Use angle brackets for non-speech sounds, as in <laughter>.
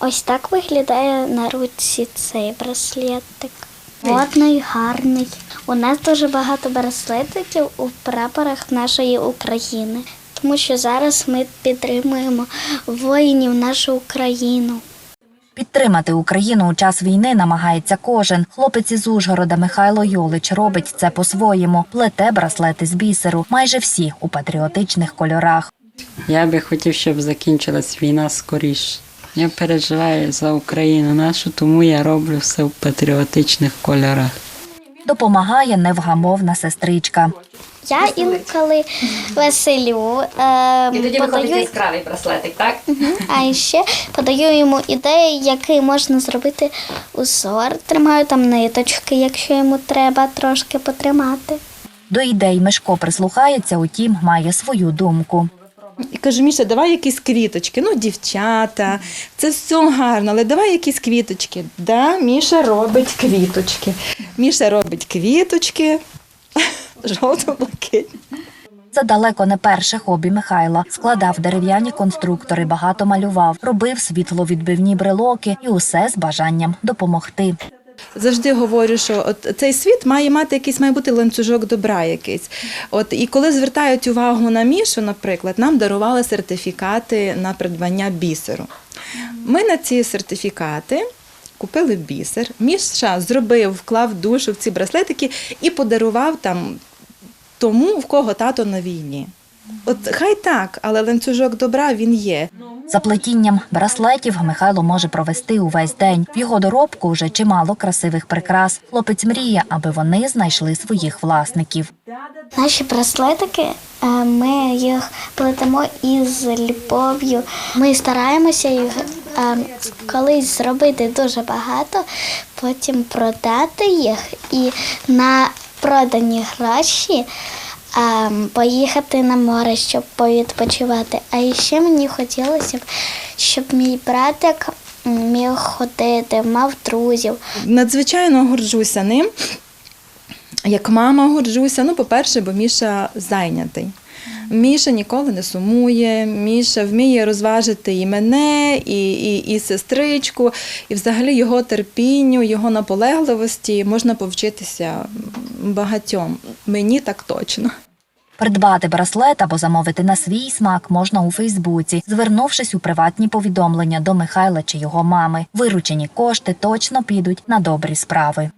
Ось так виглядає на руці цей браслетик. Модний, гарний. У нас дуже багато браслетиків у прапорах нашої України, тому що зараз ми підтримуємо воїнів нашу Україну. Підтримати Україну у час війни намагається кожен. Хлопець із Ужгорода Михайло Йолич робить це по-своєму. Плете браслети з бісеру, майже всі у патріотичних кольорах. Я би хотів, щоб закінчилась війна скоріше. Я переживаю за Україну нашу, тому я роблю все в патріотичних кольорах. Допомагає невгамовна сестричка. Я інколи веселю, е, подаю, яскравий браслетик, так? а ще подаю йому ідеї, який можна зробити узор. Тримаю там ниточки, якщо йому треба трошки потримати. До ідей Мишко прислухається, утім, має свою думку. І кажу, Міша, давай якісь квіточки. Ну, дівчата, це все гарно, але давай якісь квіточки. Да, Міша робить квіточки. Міша робить квіточки, <laughs> жовто-блакитні. Це далеко не перше хобі Михайла. Складав дерев'яні конструктори, багато малював, робив світловідбивні брелоки і усе з бажанням допомогти. Завжди говорю, що от цей світ має мати якийсь, має бути ланцюжок добра якийсь. От і коли звертають увагу на Мішу, наприклад, нам дарували сертифікати на придбання бісеру. Ми на ці сертифікати. Купили бісер, Міша зробив, вклав душу в ці браслетики і подарував там тому, в кого тато на війні. От хай так, але ланцюжок добра він є. За плетінням браслетів Михайло може провести увесь день. В його доробку вже чимало красивих прикрас. Хлопець мріє, аби вони знайшли своїх власників. Наші браслетики, е, ми їх плетемо із любов'ю. Ми стараємося їх е, колись зробити дуже багато, потім продати їх і на продані гроші поїхати на море, щоб повідпочивати. А ще мені хотілося б, щоб мій братик міг ходити, мав друзів. Надзвичайно горджуся ним. Як мама горджуся. Ну, по-перше, бо Міша зайнятий. Міша ніколи не сумує, Міша вміє розважити і мене, і, і, і сестричку, і взагалі його терпінню, його наполегливості можна повчитися багатьом. Мені так точно. Придбати браслет або замовити на свій смак можна у Фейсбуці, звернувшись у приватні повідомлення до Михайла чи його мами. Виручені кошти точно підуть на добрі справи.